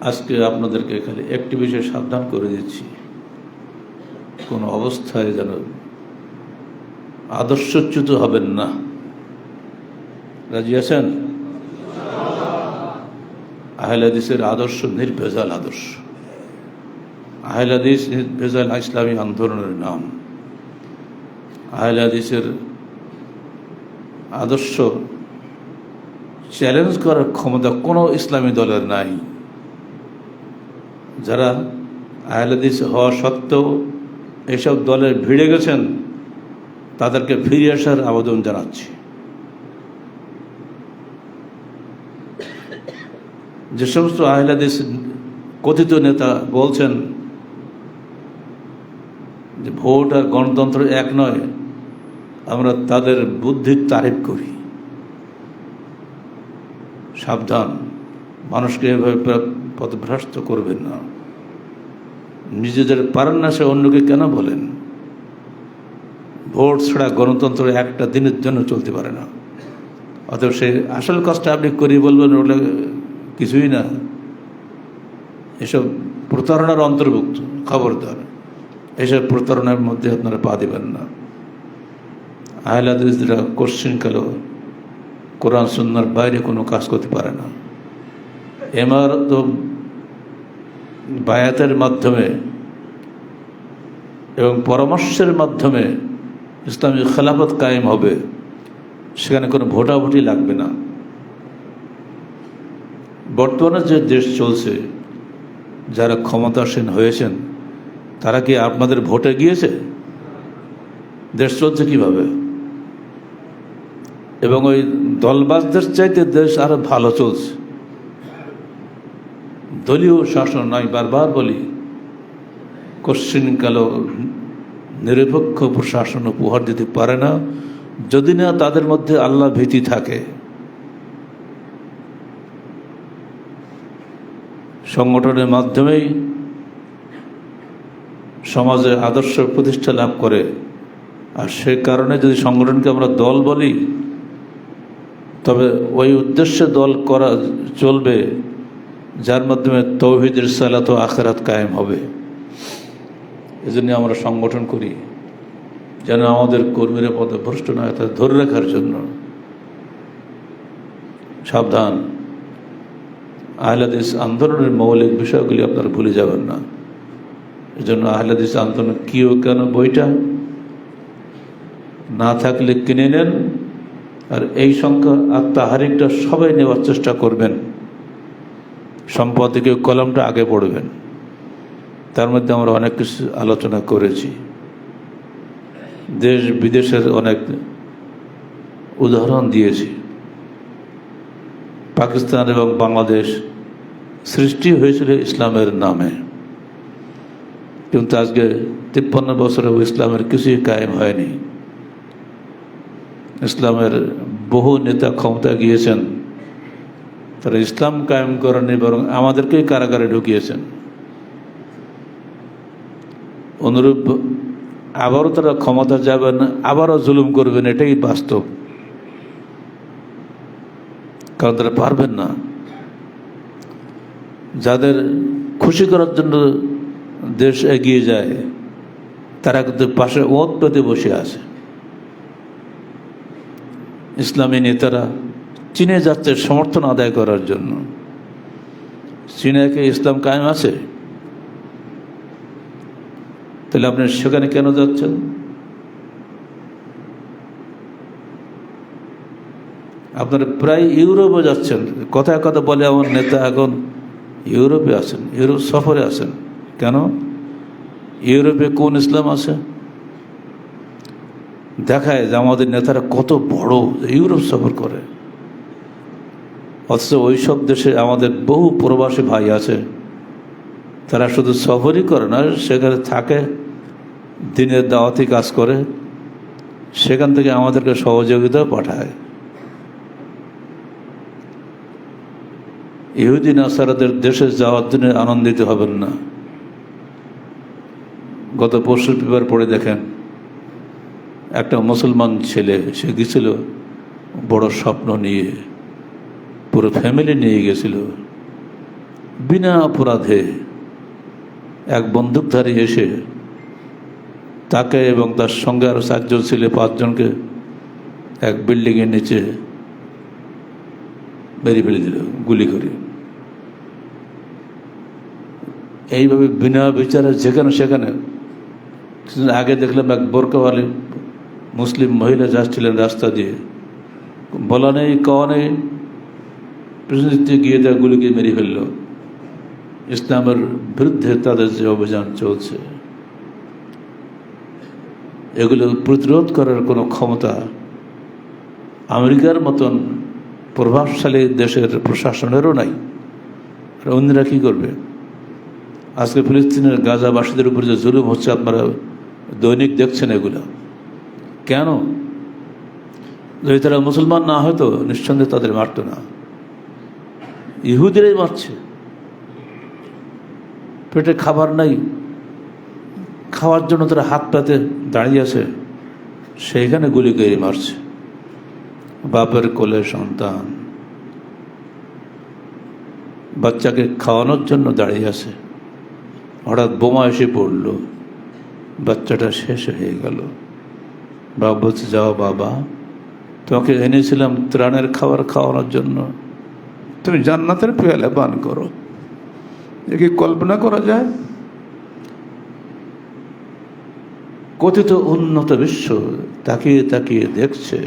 আজকে আপনাদেরকে খালি একটি বিষয়ে সাবধান করে দিচ্ছি। কোনো অবস্থায় যেন আদর্শচ্যুত হবেন না। রাজি আছেন? আহলাদিসের আদর্শ নির্ভেজাল আদর্শ। আহলাদিস নির্ভেজাল ইসলামী আন্দোলনের নাম। আহলাদিসের আদর্শ চ্যালেঞ্জ করার ক্ষমতা কোনো ইসলামী দলের নাই। যারা আহলাদিস হওয়া সত্ত্বেও এসব দলে ভিড়ে গেছেন, তাদেরকে ফিরে আসার আবেদন জানাচ্ছি। যে সমস্ত আহলাদিস কথিত নেতা বলছেন যে ভোট আর গণতন্ত্র এক নয়, আমরা তাদের বুদ্ধির তারিফ করি। সাবধান, মানুষকে এভাবে পথভ্রষ্ট করবেন না। নিজেদের পারেন না সে অন্যকে কেন বলেন? ভোট ছাড়া গণতন্ত্র একটা দিনের জন্য চলতে পারে না। অতএব সে আসল কাজটা আপনি করি বলবেন, ওটা কিছুই না। এসব প্রতারণার অন্তর্ভুক্ত, খবরদার। এসব প্রতারণার মধ্যে আপনারা পা দেবেন না। আহলাদিসরা কোশ্চিন কাল কোরআন, সুন্নার বাইরে কোনো কাজ করতে পারে না। এমার তো বায়াতের মাধ্যমে এবং পরামর্শের মাধ্যমে ইসলামী খেলাফত কায়েম হবে, সেখানে কোনো ভোটাভুটি লাগবে না। বর্তমানে যে দেশ চলছে, যারা ক্ষমতাসীন হয়েছেন, তারা কি আপনাদের ভোটে গিয়েছে? দেশ চলছে কীভাবে? এবং ওই দলবাজদের চাইতে দেশ আরও ভালো চলছে। দলীয় শাসন নয় বারবার বলি কোশ্চিনকাল নিরপেক্ষ প্রশাসন উপহার দিতে পারে না। যদি না, তাদের মধ্যে আল্লাহ ভীতি থাকে। সংগঠনের মাধ্যমেই সমাজে আদর্শ প্রতিষ্ঠা লাভ করে। আর সে কারণে যদি সংগঠনকে আমরা দল বলি, তবে ওই উদ্দেশ্যে দল করা চলবে যার মাধ্যমে তৌহিদের সালাত ও আখেরাত কায়েম হবে। এজন্য আমরা সংগঠন করি, যেন আমাদের কর্মীরা পথে ভ্রষ্ট নয় তা ধরে রাখার জন্য সাবধান। আহলাদিস আন্দোলনের মৌলিক বিষয়গুলি আপনারা ভুলে যাবেন না। এজন্য আহলাদিস আন্দোলন কি ও কেন বইটা? না থাকলে কিনে নেন, আর এই সংখ্যা আর তাহারিকটা সবাই নেওয়ার চেষ্টা করবেন। সম্পাদকীয় কলমটা আগে পড়বেন। তার মধ্যে আমরা অনেক কিছু আলোচনা করেছি। দেশ বিদেশের অনেক উদাহরণ দিয়েছি। পাকিস্তান এবং বাংলাদেশ সৃষ্টি হয়েছিল ইসলামের নামে। কিন্তু আজকে তিপ্পান্ন বছরেও ইসলামের কিছুই কায়েম হয়নি। ইসলামের বহু নেতা ক্ষমতা গিয়েছেন। তারা ইসলাম কায়েম করেনি, বরং আমাদেরকেই কারাগারে ঢুকিয়েছেন। অনুরূপ, আবারও তারা ক্ষমতা যাবেন, আবারও জুলুম করবেন, এটাই বাস্তব। কারণ তারা পারবেন না। যাদের খুশি করার জন্য দেশ এগিয়ে যায়, তারা কিন্তু পাশে ওত পেতে বসে আছে। ইসলামী নেতারা চীনে যাচ্ছে সমর্থন আদায় করার জন্য। চীনে কি ইসলাম কায়েম আছে? তাহলে আপনি সেখানে কেন যাচ্ছেন? আপনারা প্রায় ইউরোপে যাচ্ছেন। কথায় কথা বলে আমার নেতা এখন ইউরোপে আছেন, ইউরোপ সফরে আছেন। কেন? ইউরোপে কোন ইসলাম আছে? দেখায় যে আমাদের নেতারা কত বড় ইউরোপ সফর করে। অথচ ওই সব দেশে আমাদের বহু প্রবাসী ভাই আছে। তারা শুধু সফরই করে না, সেখানে থাকে, দিনের দাওয়াতি কাজ করে, সেখান থেকে আমাদেরকে সহযোগিতা পাঠায়। ইহুদিন আসারাদের দেশে যাওয়ার জন্য আনন্দিত হবেন না। গত পরশুর পেপার পড়ে দেখেন, একটা মুসলমান ছেলে, সে গেছিল বড় স্বপ্ন নিয়ে। পুরো ফ্যামিলি নিয়ে গেছিল। বিনা অপরাধে এক বন্দুকধারী এসে তাকে এবং তার সঙ্গে আরও চারজন ছেলে, পাঁচজনকে এক বিল্ডিংয়ের নিচে বেরিয়ে ফেলে দিল, গুলি করে। এইভাবে বিনা বিচারে যেখানে সেখানে কিছুদিন আগে দেখলাম এক বোরকাওয়ালি মুসলিম মহিলা যাচ্ছিলেন রাস্তা দিয়ে। বলা নেই, কওয়া নেই প্রেসিডেন্টে গিয়ে দেয় গুলিকে মেরে ফেলল। ইসলামের বিরুদ্ধে তাদের যে অভিযান চলছে, এগুলো প্রতিরোধ করার কোনো ক্ষমতা আমেরিকার মতন প্রভাবশালী দেশের প্রশাসনেরও নাই। অন্যরা কী করবে? আজকে ফিলিস্তিনের গাজাবাসীদের উপর যে জুলুম হচ্ছে, আপনারা দৈনিক দেখছেন এগুলো। কেন? যদি তারা মুসলমান না হয়তো নিঃসন্দেহে তাদের মারত না। ইহুদিরাই মারছে। পেটে খাবার নাই, খাওয়ার জন্য তারা হাত পাতে দাঁড়িয়ে আছে, সেইখানে গুলি করে মারছে। বাপের কোলে সন্তান। বাচ্চাকে খাওয়ানোর জন্য দাঁড়িয়ে আছে। হঠাৎ বোমা এসে পড়ল। বাচ্চাটা শেষ হয়ে গেল। বাবা বলছে, যাও বাবা, তোমাকে এনেছিলাম ত্রাণের খাবার খাওয়ানোর জন্য। তুমি জান্নাতের পেয়ালে পান করো। এ কি কল্পনা করা যায়? কথিত উন্নত বিশ্ব তাকিয়ে তাকিয়ে দেখছে,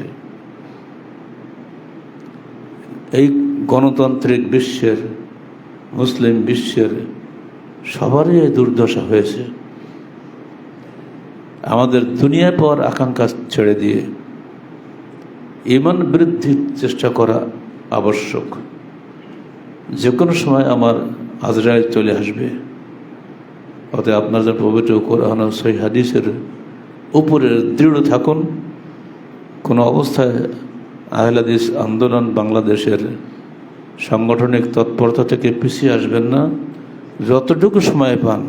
এই গণতান্ত্রিক বিশ্বের, মুসলিম বিশ্বের সবারই দুর্দশা হয়েছে। আমাদের দুনিয়ার পর আকাঙ্ক্ষা ছেড়ে দিয়ে ইমান বৃদ্ধির চেষ্টা করা আবশ্যক। যে কোনো সময় আমার আজরায় চলে আসবে। অতএব আপনার যে পবিত্র কোরআন সহি হাদিসের উপরে দৃঢ় থাকুন। কোনো অবস্থায় আহলাদিস আন্দোলন বাংলাদেশের সাংগঠনিক তৎপরতা থেকে পিছিয়ে আসবেন না। যতটুকু সময় পান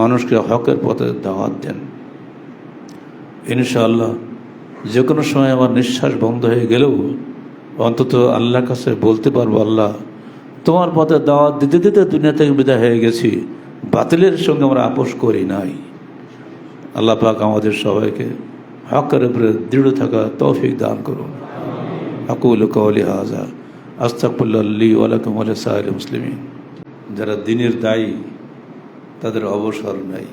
মানুষকে হকের পথে দাওয়াত দেন। ইনশাআল্লাহ যে কোনো সময় আমার নিঃশ্বাস বন্ধ হয়ে গেলেও অন্তত আল্লাহর কাছে বলতে পারব, আল্লাহ তোমার পথে দাওয়াত দিতে দিতে দুনিয়া থেকে বিদায় হয়ে গেছি। বাতিলের সঙ্গে আমরা আপোষ করি নাই। আল্লাহ পাক আমাদের সবাইকে হকের উপরে দৃঢ় থাকা তৌফিক দান করুন। আকুল কৌলি হাজা আস্তাকুল্লি ওয়ালাকুম আল্লাহ সাহেল যারা দিনের দায়ী, তাদের অবসর নাই।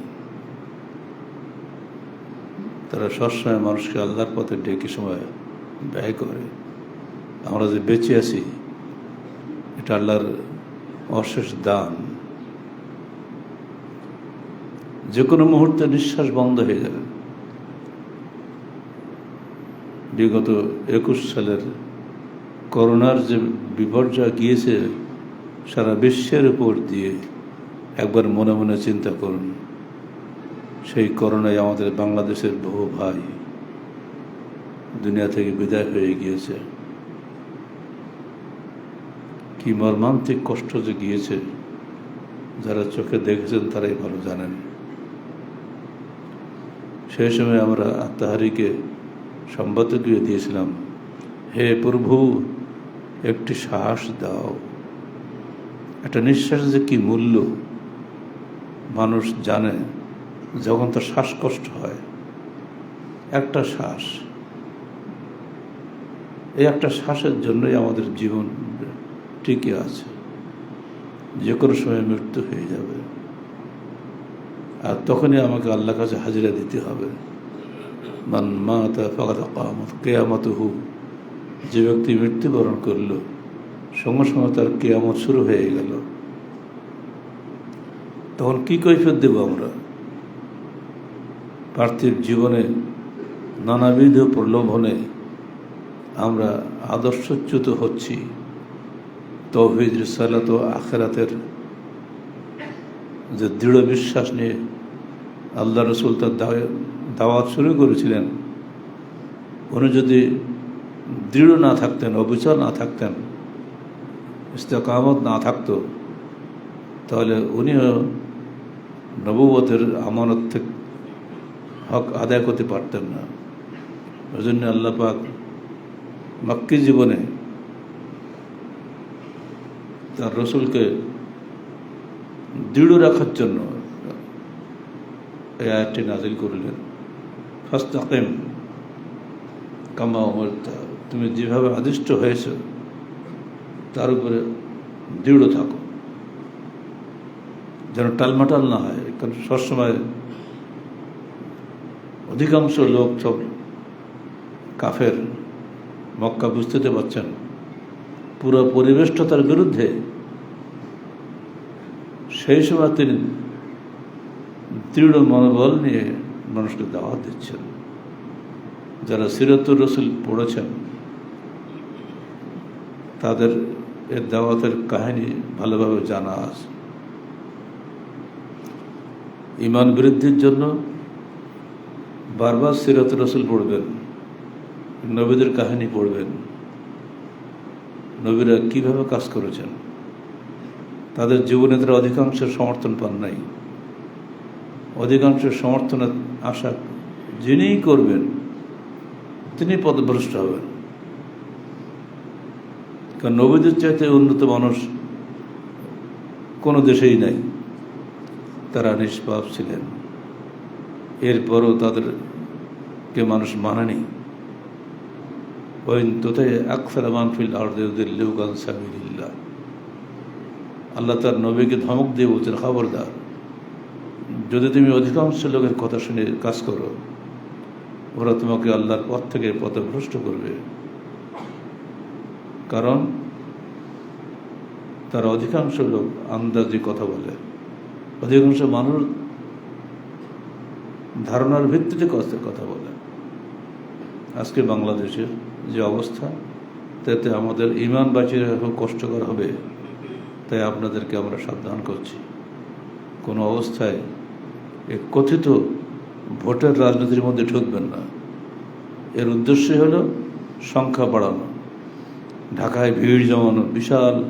তারা সবসময় মানুষকে আল্লাহর পথে ডেকে সময় ব্যয় করে। আমরা যে বেঁচে আছি এটা আল্লাহর অশেষ দান। যে কোনো মুহূর্তে নিঃশ্বাস বন্ধ হয়ে যাবে। বিগত একুশ সালের করোনার যে বিপর্যয় গিয়েছে, সারা বিশ্বের উপর দিয়ে একবার মনে মনে চিন্তা করুন, সেই করোনায় আমাদের বাংলাদেশের বহু ভাই দুনিয়া থেকে বিদায় হয়ে গিয়েছে। কি মর্মান্তিক কষ্ট যে গিয়েছে, যারা চোখে দেখেছেন তারাই ভালো জানেন। সেই সময় আমরা আত্মাহারিকে সম্পাদকীয় দিয়েছিলাম, হে প্রভু, একটি সাহস দাও। একটা নিঃশ্বাস যে কি মূল্য, মানুষ জানে যখন তার শ্বাসকষ্ট হয়। একটা শ্বাস। এই একটা শ্বাসের জন্যই আমাদের জীবন টিকে আছে। যে কোনো সময় মৃত্যু হয়ে যাবে। আর তখনই আমাকে আল্লাহ কাছে হাজিরা দিতে হবে। মান মা তা ফাঁকা কামত কেয়ামত হু যে ব্যক্তি মৃত্যুবরণ করল, সঙ্গে সঙ্গে তার কেয়ামত শুরু হয়ে গেল। তখন কি কৈফিয়ত দেব আমরা? পার্থিব জীবনে নানাবিধ প্রলোভনে আমরা আদর্শচ্যুত হচ্ছি। তৌহিদ রিসালাত ও আখেরাতের যে দৃঢ় বিশ্বাস নিয়ে আল্লাহ রসুল তার দাওয়াত শুরু করেছিলেন, উনি যদি দৃঢ় না থাকতেন, অবিচল না থাকতেন, ইস্তেকামত না থাকত, তাহলে উনিও নবুবতের আমানত থেকে হক আদায় করতে পারতেন না। ওই জন্য আল্লাহ পাক মাক্কি জীবনে তার রসুলকে দৃঢ় রাখার জন্য এই আয়াতটি নাজিল করলেন। ফাস্তাকিম কামা অমরতা তুমি যেভাবে আদিষ্ট হয়েছ, তার উপরে দৃঢ় থাকো। যেন টালমাটাল না হয়, কারণ সবসময় অধিকাংশ লোক সব কাফের, মক্কা বুঝতে পারছেন, পুরো পরিবেশটা তার বিরুদ্ধে। সেই সময় তিনি দৃঢ় মনোবল নিয়ে মানুষকে দাওয়াত দিচ্ছেন। যারা সিরতুর রসুল পড়েছেন, তাদের এর দাওয়াতের কাহিনী ভালোভাবে জানা আছে। ইমান বৃদ্ধির জন্য বারবার সিরত রসুল পড়বেন, নবীদের কাহিনী পড়বেন। নবীরা কীভাবে কাজ করেছেন? তাদের জীবনে তারা অধিকাংশের সমর্থন পান নাই। অধিকাংশের সমর্থনের আশা যিনিই করবেন, তিনি পদভ্রষ্ট হবেন। কারণ নবীদের চাইতে উন্নত মানুষ কোনো দেশেই নাই। তারা নিষ্পাপ ছিলেন। এরপরও তাদেরকে মানুষ মানেনি। ওই তোতে আকসার মানফিল আর্দিল্লাহ সাবিল্লাহ আল্লাহ তার নবীকে ধমক দিয়ে বলছেন, খবরদার, যদি তুমি অধিকাংশ লোকের কথা শুনে কাজ করো, ওরা তোমাকে আল্লাহর পথ থেকে পথভ্রষ্ট করবে। কারণ তার অধিকাংশ লোক আন্দাজি কথা বলে। অধিকাংশ মানুষ ধারণার ভিত্তিতে কথা কথা বলে। আজকে বাংলাদেশের যে অবস্থা, তাতে আমাদের ইমান বাঁচিয়ে কষ্টকর হবে। তাই আপনাদেরকে আমরা সাবধান করছি। কোনো অবস্থায় এ কথিত ভোটের রাজনীতির মধ্যে ঢুকবেন না। এর উদ্দেশ্যই হলো সংখ্যা বাড়ানো। ঢাকায় ভিড় জমানো বিশাল,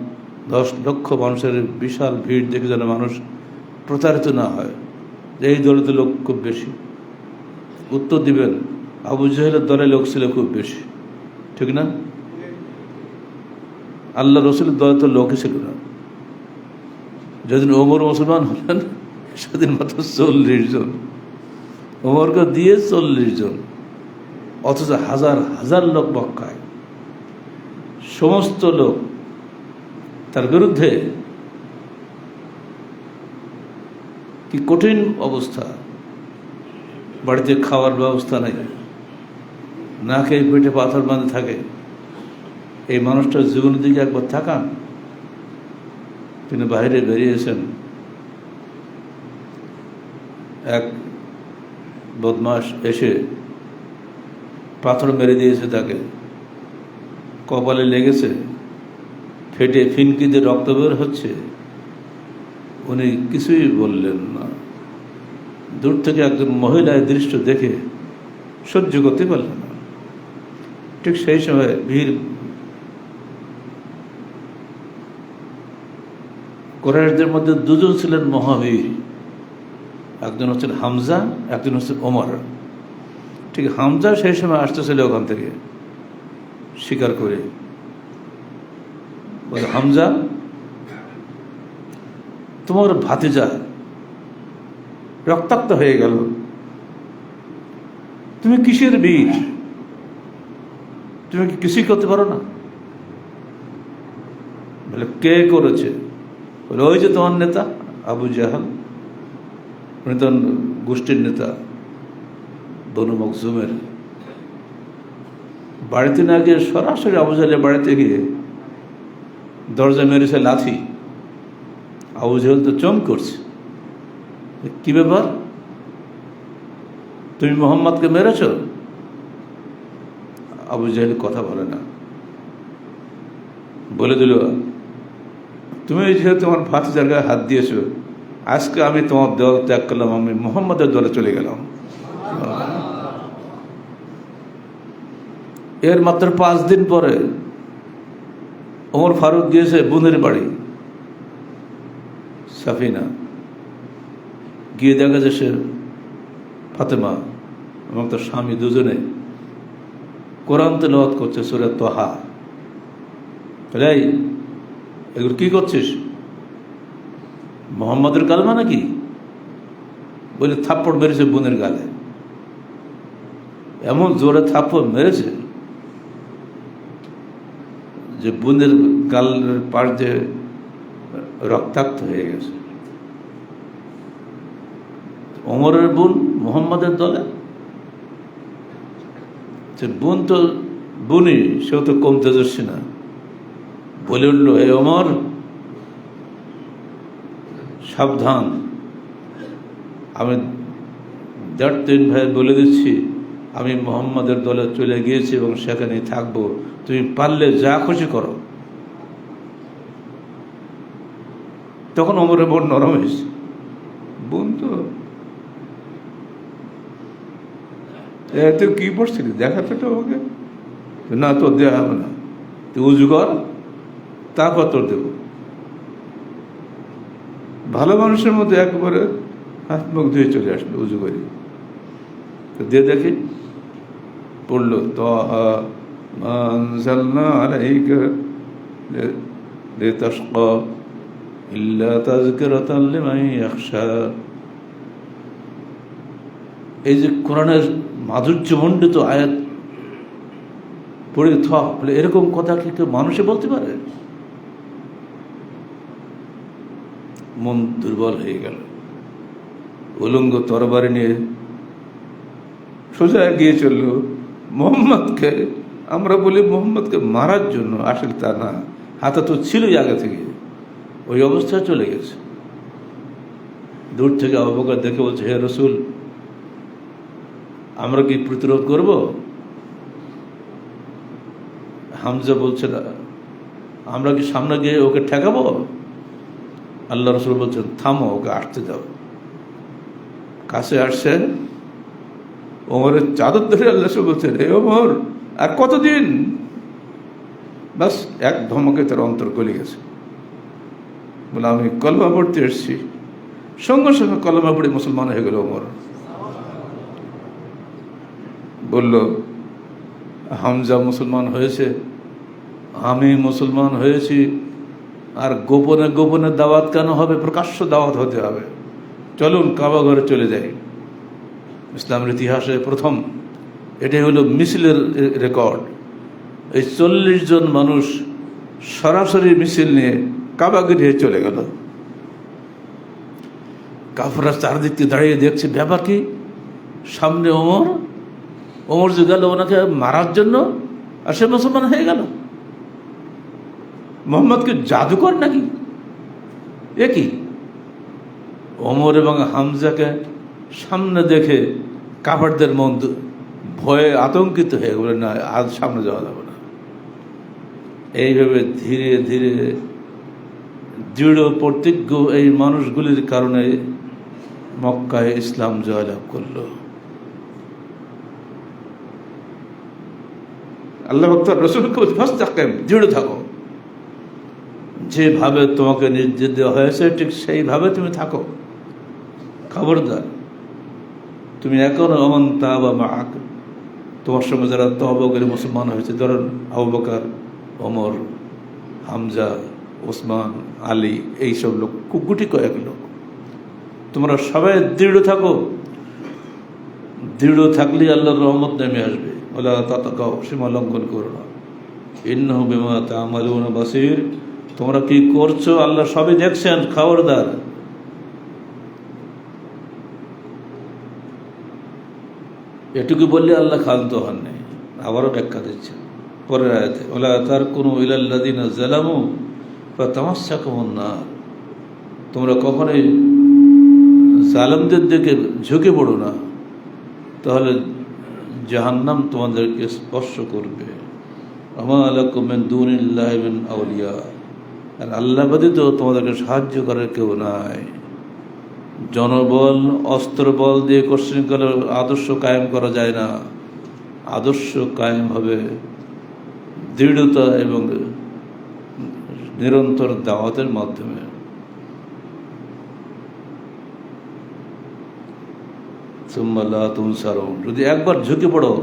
দশ লক্ষ মানুষের বিশাল ভিড় দেখে যেন মানুষ প্রতারিত না হয়। এই দলে তো লোক খুব বেশি। উত্তর দিবেন, আবু জাহেলের দলে লোক ছিল খুব বেশি। ঠিক না? আল্লাহ রসুলের দলে তো লোকই ছিল না। যেদিন ওমর মুসলমান হলেন, সেদিন মাত্র চল্লিশ জন। ওমরকে দিয়ে চল্লিশ জন, অথচ হাজার হাজার লোক মক্কায়। সমস্ত লোক তার বিরুদ্ধে কি কঠিন অবস্থা? বাড়িতে খাওয়ার ব্যবস্থা নেই, না খেয়ে পেটে পাথর বাঁধে থাকে। এই মানুষটার জীবনের দিকে একবার থাকান তিনি বাইরে বেরিয়েছেন। এক বদমাস এসে পাথর মেরে দিয়েছে তাকে। কপালে লেগেছে, ফেটে ফিনকি ফিনকিতে রক্ত বের হচ্ছে। উনি কিছুই বললেন না। দূর থেকে একজন মহিলায় দৃশ্য দেখে সহ্য করতে পারলেন না। ঠিক সেই সময় ভিড় কোরআশদের মধ্যে দুজন ছিলেন মহাবীর একজন হচ্ছেন হামজা, একজন হচ্ছেন ওমর। ঠিক হামজা সেই সময় আসতেছিল ওখান থেকে স্বীকার করে। বলে, হামজা, তোমার ভাতিজা রক্তাক্ত হয়ে গেল। তুমি কিসের বীর? তুমি কি কিছুই করতে পারো না? বলে, কে করেছে? বলে ওই যে তোমার নেতা, আবু জাহাল, উনি তো গোষ্ঠীর নেতা, বনু মকজুমের বাড়িতে না গিয়ে সরাসরি আবু জাহেলের বাড়িতে গিয়ে দরজা মেরেছে লাথি। আবু জাহেল তো চম করছে। কি ব্যাপার? তুমি মোহাম্মদকে মেরেছ? আবু জাহেল কথা বলে না। বলে দিল তুমি যেহেতু আমার ফাঁসি জায়গায় হাত দিয়েছ, আজকে আমি তোমার দল ত্যাগ করলাম, আমি মোহাম্মদের দলে চলে গেলাম। এর মাত্র পাঁচ দিন পরে ওমর ফারুক গিয়েছে বোনের বাড়ি, সাফিনা। গিয়ে দেখা যায় সে ফাতেমা এবং তার স্বামী দুজনে কোরআন তেলাওয়াত করছে, সুরে তোহা। এই এগুলো কি করছিস? মোহাম্মদের কালমা নাকি বলে থাপ্পড় মেরেছে বোনের গালে। এমন জোরে থাপ্পড় মেরেছে যে বোনের গালের পাশ দিয়ে রক্তাক্ত হয়ে গেছে। ওমরের বোন মোহাম্মদের দলে? বোন তো বোনই, সেও তো কম তেজস্বী না। বলে উঠল এ অমর সাবধান। আমি দেড় তিন ভাই বলে দিচ্ছি, আমি মোহাম্মদের দলে চলে গিয়েছি এবং সেখানে থাকব। তুমি পারলে যা খুশি করো। তখন অমরের বোন নরম হয়েছে। বোন তো এতে কি পড়ছিলি? দেখাতে তো আমাকে? না, তোর দেওয়া হবে না। তুই উজু কর। তা কত দেব। ভালো মানুষের মধ্যে একবারে হাত মুখ ধুয়ে চলে আসবে, উজু করে। দিয়ে দেখি, পড়ল, তহা মানসাল্লা আলাইকা লিতাশকা ইল্লা তাযকিরাতান লিমান ইয়াখশা। এই যে কোরআনের মাধুর্যমণ্ডিত আয়াত পড়ে থ এরকম কথা কি কেউ মানুষে বলতে পারে? মন দুর্বল হয়ে গেল। উলঙ্গ তরবারি নিয়ে সোজা গিয়ে চলল। মোহাম্মদকে, আমরা বলি মোহাম্মদকে মারার জন্য আসলে তা না, হাতে তো ছিলই আগে থেকে। ওই অবস্থায় চলে গেছে। দূর থেকে অবকার দেখে বলছে, হে রসুল, আমরা কি প্রতিরোধ করব? হামজা বলছে, না, আমরা কি সামনে গিয়ে ওকে ঠেকাবো? আল্লাহ রসুল বলছেন, থামো, ওকে আসতে দাও। কাছে আসছেন ওমরের চাদর ধরে আল্লাহ রসুল বলছেন হে ওমর, আর কতদিন? বাস এক ধমকে তার অন্তর গলে গেছে। বলে, আমি কলমা পড়তে এসেছি। সঙ্গে সঙ্গে কলমা পড়ে মুসলমান হয়ে গেল ওমর। বলল, হামজা মুসলমান হয়েছে, আমি মুসলমান হয়েছি আর গোপনে গোপনে দাওয়াত কেন হবে? প্রকাশ্য দাওয়াত হতে হবে। চলুন কাবা ঘরে চলে যাই। ইসলামের ইতিহাসে প্রথম, এটাই হলো মিছিলের রেকর্ড। এই চল্লিশ জন মানুষ সরাসরি মিছিল নিয়ে কাবা চলে গেল। কাফরা চারদিক দাঁড়িয়ে দেখছে, ব্যাপার কি? সামনে ওমর ওমর যে গেল ওনাকে মারার জন্য, আর সে মুসলমান হয়ে গেল। মোহাম্মদকে জাদুকর নাকি? এ কি? ওমর এবং হামজাকে সামনে দেখে কাপড়দের মন ভয়ে আতঙ্কিত হয়ে বলে, না আজ সামনে যাওয়া যাবে না। এইভাবে ধীরে ধীরে দৃঢ় প্রতিজ্ঞ এই মানুষগুলির কারণে মক্কায় ইসলাম জয়লাভ করল। আল্লাহ থাকেন দৃঢ় থাকো। যেভাবে তোমাকে নির্দেশ দেওয়া হয়েছে, ঠিক সেইভাবে তুমি থাকো। খবরদার। তুমি এখনও অমন তা বা মাক তোমার সঙ্গে যারা তহব করে মুসলমান হয়েছে, ধরেন আবু বকার অমর হামজা, ওসমান, আলী, এইসব লোক গুটি কয়েক লোক। তোমরা সবাই দৃঢ় থাকো। দৃঢ় থাকলেই আল্লাহর রহমত নেমে আসবে। ওলা তাতাকাও সীমা লঙ্ঘন করো না। ইন্নহ বিমা তামালুন বাসির। তোমরা কি করছ? আল্লাহ সবই দেখছেন, খবরদার। এটুকু বললে আল্লাহ খান্ত হন নাই। আবারও ব্যাখ্যা দিচ্ছে পরের আয়াতে, ওলা তার কোনো ইলাল্লাদিন জালামু বা তামাশা কমন না তোমরা কখনোই জালামদের দিকে ঝুঁকে পড়ো না। তাহলে জাহান্নাম তোমাদেরকে স্পর্শ করবে। আমালাকুমেন দুনিল্লাহমিন আউলিয়া। আর আল্লাহ ব্যতীত তোমাদেরকে সাহায্য করার কেউ নাই। জনবল, অস্ত্রবল দিয়ে কোশ্চিন করে আদর্শ কায়েম করা যায় না। আদর্শ কায়েম হবে দৃঢ়তা এবং নিরন্তর দাওয়াতের মাধ্যমে। সুম্মাল্লাহ যদি একবার ঝুঁকে পড়ো,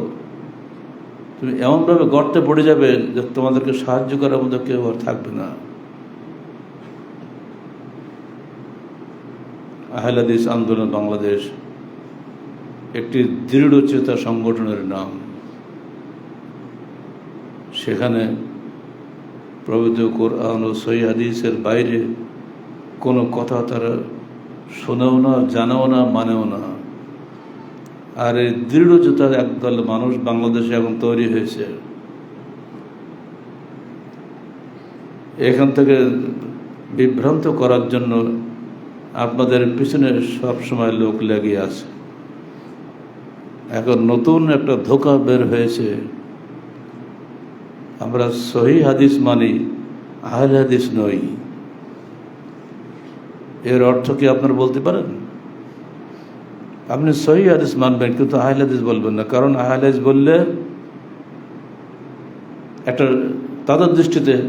তুমি এমনভাবে গর্তে পড়ে যাবে যে তোমাদেরকে সাহায্য করার মতো কেউ আর থাকবে না। আহলাদিস আন্দোলন বাংলাদেশ, একটি দৃঢ়চেতা সংগঠনের নাম। সেখানে প্রভৃত কোরআন ও সই হাদিসের বাইরে কোনো কথা তারা শোনেও না, জানেও না, মানেও না। আর এই দৃঢ়চেতার একদল মানুষ বাংলাদেশে এখন তৈরি হয়েছে। এখান থেকে বিভ্রান্ত করার জন্য আপনাদের পিছনে সবসময় লোক লেগে আছে। এখন নতুন একটা ধোকা বের হয়েছে। আমরা সহি হাদিস মানি, আহলে হাদিস নই। এর অর্থ কি আপনারা বলতে পারেন? আপনি সহি হাদিস মানবেন, কিন্তু আহলে হাদিস বলবেন না। কারণ আহলে হাদিস বললে একটা, তাদের দৃষ্টিতে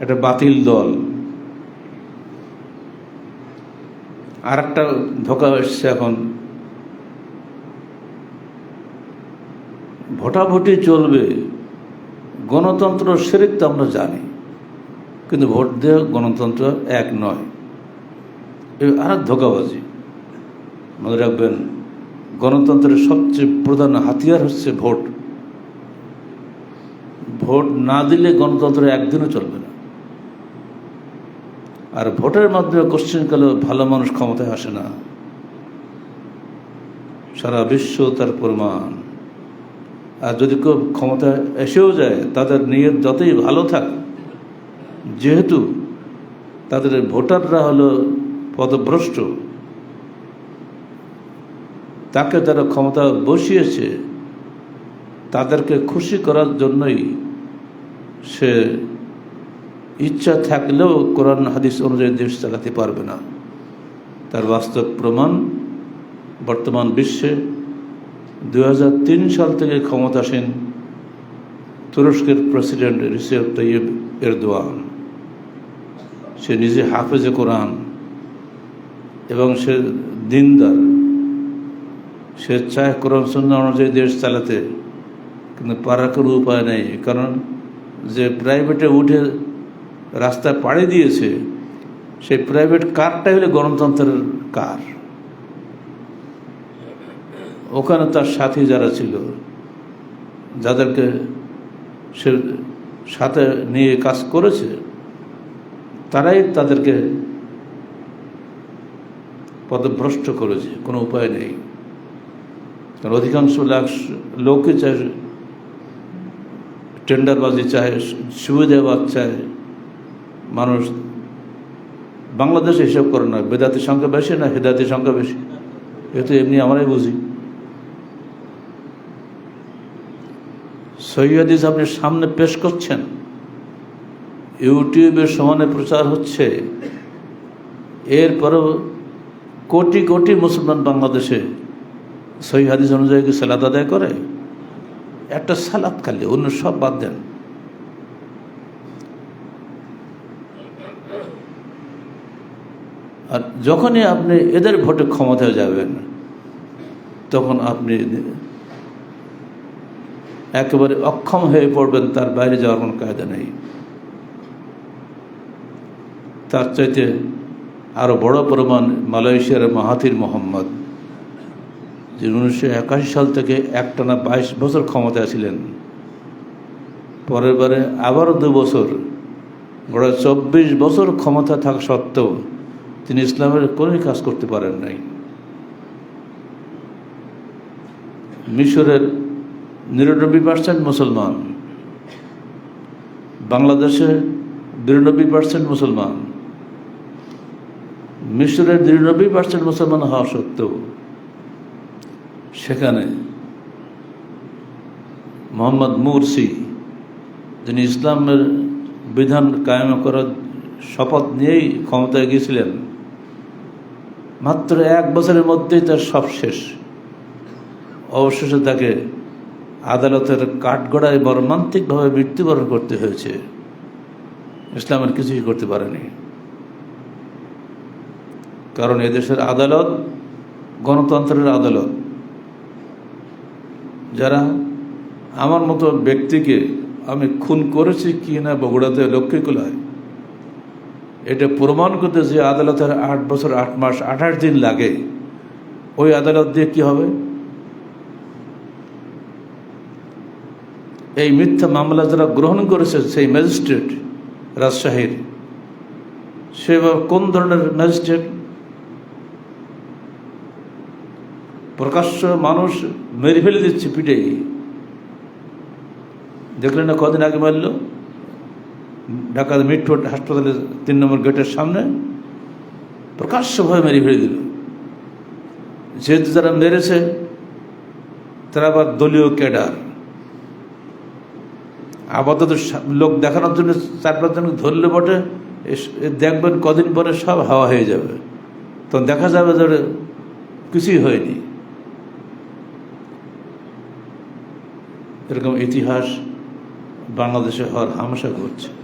একটা বাতিল দল। আর একটা ধোকা এসছে এখন। ভোটাভুটি চলবে, গণতন্ত্র সেরেক তো আমরা জানি, কিন্তু ভোট দেওয়া গণতন্ত্র এক নয়। আর এক ধোকাবাজি। মনে রাখবেন, গণতন্ত্রের সবচেয়ে প্রধান হাতিয়ার হচ্ছে ভোট। ভোট না দিলে গণতন্ত্র একদিনও চলবে না। আর ভোটের মাধ্যমে কোশ্চেনকালে ভালো মানুষ ক্ষমতায় আসে না। সারা বিশ্ব তার প্রমাণ। আর যদি কেউ ক্ষমতায় এসেও যায়, তাদের নিয়ত যতই ভালো থাক, যেহেতু তাদের ভোটাররা হলো পদভ্রষ্ট, তাকে যারা ক্ষমতা বসিয়েছে, তাদেরকে খুশি করার জন্যই সে ইচ্ছা থাকলেও কোরআন হাদিস অনুযায়ী দেশ চালাতে পারবে না। তার বাস্তব প্রমাণ বর্তমান বিশ্বে দু হাজার তিন সাল থেকে ক্ষমতাসীন তুরস্কের প্রেসিডেন্ট রিসেপ তৈয়ব এরদোয়ান। সে নিজে হাফেজে কোরআন এবং সে দিনদার। সে চায় কোরআন সন্ধ্যা অনুযায়ী দেশ চালাতে, কিন্তু পারার কোনো উপায় নেই, কারণ যে প্রাইভেটে উঠে রাস্তায় পাড়ি দিয়েছে, সেই প্রাইভেট কারটাই হলে গণতন্ত্রের কার ওখানে তার সাথী যারা ছিল, যাদেরকে সে সাথে নিয়ে কাজ করেছে, তারাই তাদেরকে পদভ্রষ্ট করেছে, কোনো উপায় নেই। কারণ অধিকাংশ লাখ লোককে চায়, টেন্ডারবাজি চায়, সুবিধাবাদ চায় মানুষ বাংলাদেশে হিসাব করে না বেদাতির সংখ্যা বেশি না হেদায়তের সংখ্যা বেশি? এ তো এমনি আমরাই বুঝি। সৈয়দিস আপনি সামনে পেশ করছেন ইউটিউবের সমানে প্রচার হচ্ছে, এরপরও কোটি কোটি মুসলমান বাংলাদেশে সহি অনুযায়ী কি সালাদ আদায় করে? একটা সালাদ খালি, অন্য সব বাদ দেন। আর যখনই আপনি এদের ভোটে ক্ষমতায় যাবেন, তখন আপনি একেবারে অক্ষম হয়ে পড়বেন, তার বাইরে যাওয়ার কোনো কায়দা নেই। তার চাইতে আরও বড় প্রমাণ মালয়েশিয়ার মাহাতির মোহাম্মদ যে উনিশশো একাশি সাল থেকে একটানা বাইশ বছর ক্ষমতায় ছিলেন। পরের বারে আবারও দু বছর গোড়া চব্বিশ বছর ক্ষমতা থাকা সত্ত্বেও তিনি ইসলামের কোনোই কাজ করতে পারেন নাই। মিশরের নিরানব্বই পার্সেন্ট মুসলমান, বাংলাদেশে বিরানব্বই পার্সেন্ট মুসলমান, মিশরের নিরানব্বই পার্সেন্ট মুসলমান হওয়া সত্ত্বেও সেখানে মোহাম্মদ মুরসি, যিনি ইসলামের বিধান কায়েম করার শপথ নিয়েই ক্ষমতায় গিয়েছিলেন মাত্র এক বছরের মধ্যেই তার সব শেষ। অবশেষে তাকে আদালতের কাঠগড়ায় মর্মান্তিকভাবে মৃত্যুবরণ করতে হয়েছে। ইসলামের কিছুই করতে পারেনি। কারণ এদেশের আদালত, গণতন্ত্রের আদালত, যারা আমার মতো ব্যক্তিকে আমি খুন করেছি কি না বগুড়াতে লক্ষ্মীকুলায় এটা প্রমাণ করতে যে আদালতের আট বছর, আট মাস, আঠাশ দিন লাগে। ওই আদালত দিয়ে কি হবে? এই মিথ্যা মামলা যারা গ্রহণ করেছে, সেই ম্যাজিস্ট্রেট, রাজশাহীর, সে কোন ধরনের ম্যাজিস্ট্রেট? প্রকাশ্য মানুষ মেরে ফেলে দিচ্ছে পিঠে দেখলেন না কদিন আগে মারল? ঢাকা মিটফোর্ট হাসপাতালের তিন নম্বর গেটের সামনে প্রকাশ্যভাবে মেরে ফেলে দিল। যেহেতু যারা মেরেছে, তারা আবার দলীয় ক্যাডার। আপাতত লোক দেখানোর জন্য চার পাঁচজনকে ধরলে বটে দেখবেন কদিন পরে সব হাওয়া হয়ে যাবে। তখন দেখা যাবে যে কিছুই হয়নি। এরকম ইতিহাস বাংলাদেশে হওয়ার হামেশা ঘটছে।